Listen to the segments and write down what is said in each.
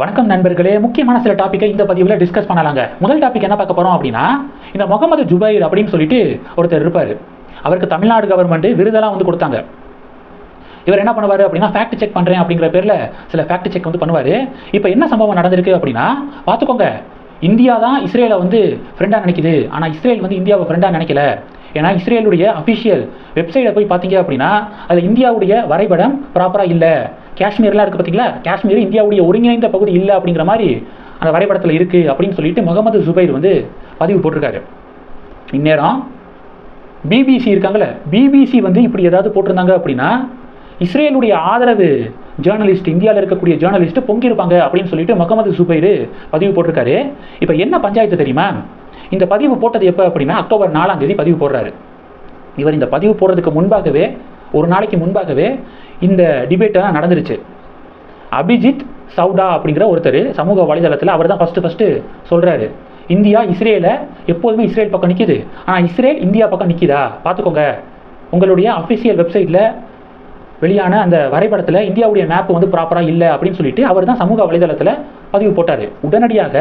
வணக்கம் நண்பர்களே. முக்கியமான சில டாப்பிக்கை இந்த பதிவில் டிஸ்கஸ் பண்ணலாங்க. முதல் டாபிக் என்ன பார்க்க போகிறோம் அப்படின்னா இந்த முகமது ஜுபைர் அப்படின்னு சொல்லிட்டு ஒருத்தர் இருப்பார். அவருக்கு தமிழ்நாடு கவர்மெண்ட் விருதெல்லாம் வந்து கொடுத்தாங்க. இவர் என்ன பண்ணுவார் அப்படின்னா ஃபேக்ட் செக் பண்ணுறேன் அப்படிங்கிற பேரில் சில ஃபேக்ட் செக் வந்து பண்ணுவார். இப்போ என்ன சம்பவம் நடந்திருக்கு அப்படின்னா பார்த்துக்கோங்க. இந்தியா தான் இஸ்ரேலை வந்து ஃப்ரெண்டாக நினைக்குது. ஆனால் இஸ்ரேல் வந்து இந்தியாவை ஃப்ரெண்டாக நினைக்கல. ஏன்னா இஸ்ரேலுடைய அஃபிஷியல் வெப்சைட்டை போய் பார்த்தீங்க அப்படின்னா அதில் இந்தியாவுடைய வரைபடம் ப்ராப்பராக இல்லை. காஷ்மீர்லாம் இருக்குது பார்த்தீங்களா காஷ்மீர் இந்தியாவுடைய ஒருங்கிணைந்த பகுதி இல்லை அப்படிங்கிற மாதிரி அந்த வரைபடத்தில் இருக்குது அப்படின்னு சொல்லிட்டு முகமது ஜுபைர் வந்து பதிவு போட்டிருக்காரு. இந்நேரம் பிபிசி இருக்காங்கல்ல பிபிசி வந்து இப்படி ஏதாவது போட்டிருந்தாங்க அப்படின்னா இஸ்ரேலுடைய ஆதரவு ஜேர்னலிஸ்ட் இந்தியாவில் இருக்கக்கூடிய ஜேர்னலிஸ்ட்டு பொங்கியிருப்பாங்க அப்படின்னு சொல்லிட்டு முகமது சுபைர் பதிவு போட்டிருக்காரு. இப்போ என்ன பஞ்சாயத்து தெரியுமா? இந்த பதிவு போட்டது எப்போ அப்படின்னா அக்டோபர் நாலாம் தேதி பதிவு போடுறாரு. இவர் இந்த பதிவு போடுறதுக்கு முன்பாகவே ஒரு நாளைக்கு முன்பாகவே இந்த டிபேட்டெல்லாம் நடந்துருச்சு. அபிஜித் சவுடா அப்படிங்கிற ஒருத்தர் சமூக வலைதளத்தில் அவர் தான் ஃபஸ்ட்டு ஃபஸ்ட்டு சொல்கிறாரு இந்தியா இஸ்ரேலை எப்போதுமே இஸ்ரேல் பக்கம் நிற்கிது ஆனால் இஸ்ரேல் இந்தியா பக்கம் நிற்கிதா பார்த்துக்கோங்க உங்களுடைய அஃபிஷியல் வெப்சைட்டில் வெளியான அந்த வரைபடத்தில் இந்தியாவுடைய மேப் வந்து ப்ராப்பராக இல்லை அப்படின்னு சொல்லிட்டு அவர் தான் சமூக வலைதளத்தில் பதிவு போட்டார். உடனடியாக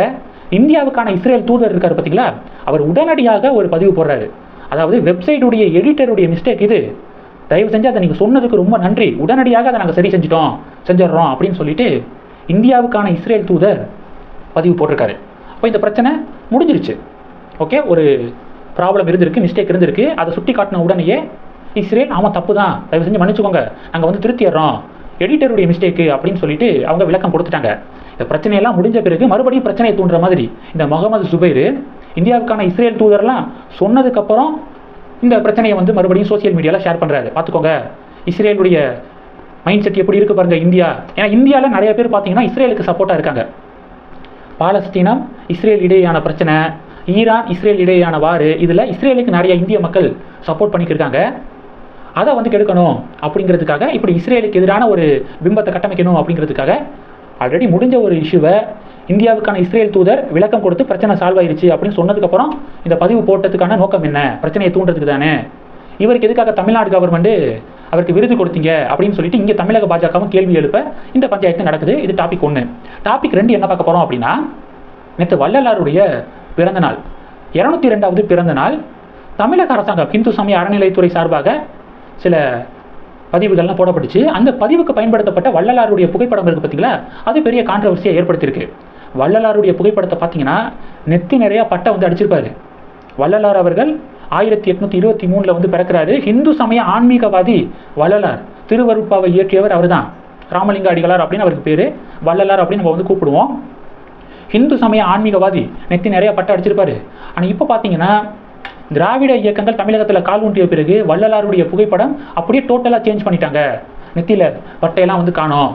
இந்தியாவுக்கான இஸ்ரேல் தூதர் இருக்கார் பார்த்தீங்களா? அவர் உடனடியாக ஒரு பதிவு போடுறாரு. அதாவது வெப்சைட்டுடைய எடிட்டருடைய மிஸ்டேக் இது. தயவு செஞ்சு அதை நீங்கள் சொன்னதுக்கு ரொம்ப நன்றி. உடனடியாக அதை நாங்கள் சரி செஞ்சிட்டோம் செஞ்சிடறோம் அப்படின்னு சொல்லிட்டு இந்தியாவுக்கான இஸ்ரேல் தூதர் பதிவு போட்டிருக்காரு. அப்போ இந்த பிரச்சனை முடிஞ்சிருச்சு. ஓகே ஒரு ப்ராப்ளம் இருந்திருக்கு மிஸ்டேக் இருந்திருக்கு. அதை சுட்டி காட்டின உடனேயே இஸ்ரேல் ஆமாம் தப்பு தான் தயவு செஞ்சு மன்னிச்சுக்கோங்க. நாங்கள் வந்து திருத்திடுறோம். எடிட்டருடைய மிஸ்டேக்கு அப்படின்னு சொல்லிட்டு அவங்க விளக்கம் கொடுத்துட்டாங்க. இந்த பிரச்சனையெல்லாம் முடிஞ்ச பிறகு மறுபடியும் பிரச்சனையை தூண்டுற மாதிரி. இந்த முகமது சுபைர் இந்தியாவுக்கான இஸ்ரேல் தூதரெல்லாம் சொன்னதுக்கப்புறம் இந்த பிரச்சனையை வந்து மறுபடியும் சோசியல் மீடியாவில் ஷேர் பண்ணுறாரு பார்த்துக்கோங்க. இஸ்ரேலுடைய மைண்ட் செட் எப்படி இருக்கு பாருங்க இந்தியா. ஏன்னா இந்தியாவில் நிறைய பேர் பார்த்தீங்கன்னா இஸ்ரேலுக்கு சப்போர்ட்டாக இருக்காங்க. பாலஸ்தீனம் இஸ்ரேல் இடையேயான பிரச்சனை. ஈரான் இஸ்ரேல் இடையேயான வார் இதில் இஸ்ரேலுக்கு நிறைய இந்திய மக்கள் சப்போர்ட் பண்ணிக்கிருக்காங்க அதை வந்து கெடுக்கணும் அப்படிங்கிறதுக்காக இப்படி இஸ்ரேலுக்கு எதிரான ஒரு பிம்பத்தை கட்டமைக்கணும் அப்படிங்கிறதுக்காக ஆல்ரெடி முடிஞ்ச ஒரு இஷ்யூவை இந்தியாவுக்கான இஸ்ரேல் தூதர் விளக்கம் கொடுத்து பிரச்சனை சால்வ் ஆயிருச்சு அப்படின்னு சொன்னதுக்கப்புறம் இந்த பதிவு போட்டதுக்கான நோக்கம் என்ன? பிரச்சனையை தூண்டுறதுக்கு தானே? இவருக்கு எதுக்காக தமிழ்நாடு கவர்மெண்ட் அவருக்கு விருது கொடுத்தீங்க அப்படின்னு சொல்லிட்டு இங்கே தமிழக பாஜகவும் கேள்வி எழுப்ப இந்த பஞ்சாயத்து நடக்குது. இது டாபிக் ஒன்று டாபிக் ரெண்டு என்ன பார்க்க போகிறோம் அப்படின்னா நேற்று வள்ளலாருடைய பிறந்த நாள். இரநூத்தி ரெண்டாவது பிறந்த நாள். தமிழக அரசாங்கம் இந்து சமய அறநிலைத்துறை சார்பாக சில பதிவுகள்லாம் போடப்பட்டுச்சு. அந்த பதிவுக்கு பயன்படுத்தப்பட்ட வள்ளலாருடைய புகைப்படம் இருக்குது பார்த்தீங்களா அது பெரிய கான்ட்ரவர்சியை ஏற்படுத்தியிருக்கு. வள்ளலாருடைய புகைப்படத்தை பார்த்தீங்கன்னா நெத்தி நிறையா பட்டை வந்து அடிச்சிருப்பாரு. வள்ளலார் அவர்கள் ஆயிரத்தி எட்நூத்தி இருபத்தி மூணில் வந்து பிறக்கிறாரு. ஹிந்து சமய ஆன்மீகவாதி வள்ளலார். திருவருட்பாவை இயற்றியவர் அவர்தான். ராமலிங்க அடிகளார் அப்படின்னு அவருக்கு பேர். வள்ளலார் அப்படின்னு நம்ம வந்து கூப்பிடுவோம். ஹிந்து சமய ஆன்மீகவாதி நெத்தி நிறைய பட்டை அடிச்சிருப்பாரு. ஆனால் இப்போ பார்த்தீங்கன்னா திராவிட இயக்கங்கள் தமிழகத்தில் கால் ஊன்றிய பிறகு வள்ளலாருடைய புகைப்படம் அப்படியே டோட்டலாக சேஞ்ச் பண்ணிட்டாங்க. நெத்தியில் பட்டையெல்லாம் வந்து காணோம்.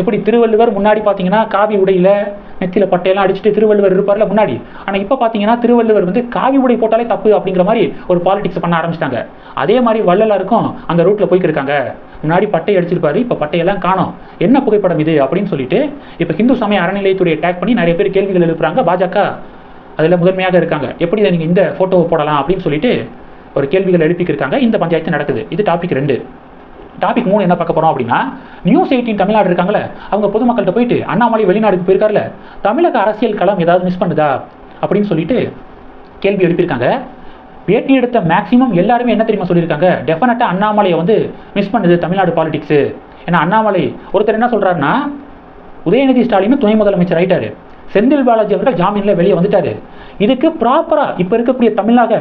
எப்படி திருவள்ளுவர் முன்னாடி பார்த்தீங்கன்னா காவி உடையில் நெத்தியில் பட்டையெல்லாம் அடிச்சுட்டு திருவள்ளுவர் இருப்பார்ல முன்னாடி. ஆனால் இப்போ பார்த்தீங்கன்னா திருவள்ளுவர் வந்து காவி உடை போட்டாலே தப்பு அப்படிங்கிற மாதிரி ஒரு பாலிடிக்ஸ் பண்ண ஆரம்பிச்சிட்டாங்க. அதே மாதிரி வள்ளலாருக்கும் அந்த ரூட்டில் போய்க்கிருக்காங்க முன்னாடி பட்டை அடிச்சிருப்பாரு இப்போ பட்டையெல்லாம் காணோம். என்ன புகைப்படம் இது அப்படின்னு சொல்லிட்டு இப்போ ஹிந்து சமய அறநிலையத்துறையை அட்டாக் பண்ணி நிறைய பேர் கேள்விகள் எழுப்புறாங்க. பாஜக அதில் முதன்மையாக இருக்காங்க. எப்படி இதை நீங்கள் இந்த ஃபோட்டோவை போடலாம் அப்படின்னு சொல்லிட்டு ஒரு கேள்விகள் எழுப்பிக்கிருக்காங்க. இந்த பஞ்சாயத்து நடக்குது. இது டாபிக் ரெண்டு. டாபிக் மூணு என்ன பார்க்க போகிறோம் அப்படின்னா நியூஸ் எயிட்டின் தமிழ்நாடு இருக்காங்களே அவங்க பொதுமக்கள்கிட்ட போயிட்டு அண்ணாமலை வெளிநாடுக்கு போயிருக்காருல தமிழக அரசியல் களம் ஏதாவது மிஸ் பண்ணுதா அப்படின்னு சொல்லிட்டு கேள்வி எழுப்பியிருக்காங்க. பேட்டி எடுத்த மேக்ஸிமம் எல்லாருமே என்ன தெரியுமா சொல்லியிருக்காங்க? டெஃபினட்டாக அண்ணாமலையை வந்து மிஸ் பண்ணுது தமிழ்நாடு பாலிடிக்ஸு ஏன்னா அண்ணாமலை ஒருத்தர் என்ன சொல்கிறாருன்னா உதயநிதி ஸ்டாலின் துணை முதலமைச்சர் ஆகிட்டாரு செந்தில் பாலாஜி அவர்கள் ஜாமீனில் வெளியே வந்துட்டார். இதுக்கு ப்ராப்பராக இப்போ இருக்கக்கூடிய தமிழக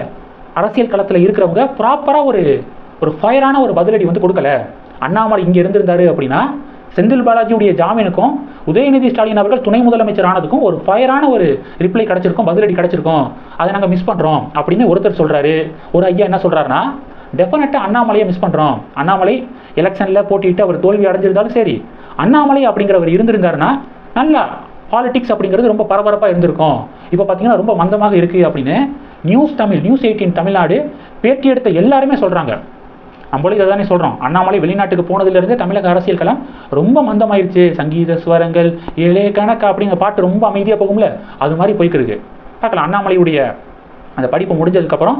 அரசியல் களத்தில் இருக்கிறவங்க ப்ராப்பராக ஒரு ஒரு ஃபயரான ஒரு பதிலடி வந்து கொடுக்கல. அண்ணாமலை இங்கே இருந்திருந்தாரு அப்படின்னா செந்தில் பாலாஜியுடைய ஜாமீனுக்கும் உதயநிதி ஸ்டாலின் அவர்கள் துணை முதலமைச்சர் ஆனதுக்கும் ஒரு ஃபயரான ஒரு ரிப்ளை கிடச்சிருக்கும் பதிலடி கிடச்சிருக்கும். அதை நாங்கள் மிஸ் பண்ணுறோம் அப்படின்னு ஒருத்தர் சொல்கிறாரு ஒரு ஐயா என்ன சொல்கிறாருன்னா டெஃபினட்டாக அண்ணாமலையை மிஸ் பண்ணுறோம் அண்ணாமலை எலெக்ஷனில் போட்டிட்டு அவர் தோல்வி அடைஞ்சிருந்தாலும் சரி அண்ணாமலை அப்படிங்கிறவர் இருந்திருந்தாருன்னா நல்லா பாலிடிக்ஸ் அப்படிங்கிறது ரொம்ப பரபரப்பாக இருந்திருக்கும். இப்போ பார்த்தீங்கன்னா ரொம்ப மந்தமாக இருக்குது அப்படின்னு news Tamil news eighteen Tamil Nadu பேட்டி எடுத்த எல்லாருமே சொல்கிறாங்க நம்மளும் இதை தானே சொல்கிறோம் அண்ணாமலை வெளிநாட்டுக்கு போனதுலேருந்து தமிழக அரசியல் களம் ரொம்ப மந்தமாயிருச்சு. சங்கீத ஸ்வரங்கள் ஏழே கணக்கா அப்படிங்கிற பாட்டு ரொம்ப அமைதியாக போகும்ல? அது மாதிரி போய்க்கிருக்கு. பார்க்கலாம். அண்ணாமலையுடைய அந்த படிப்பு முடிஞ்சதுக்கப்புறம்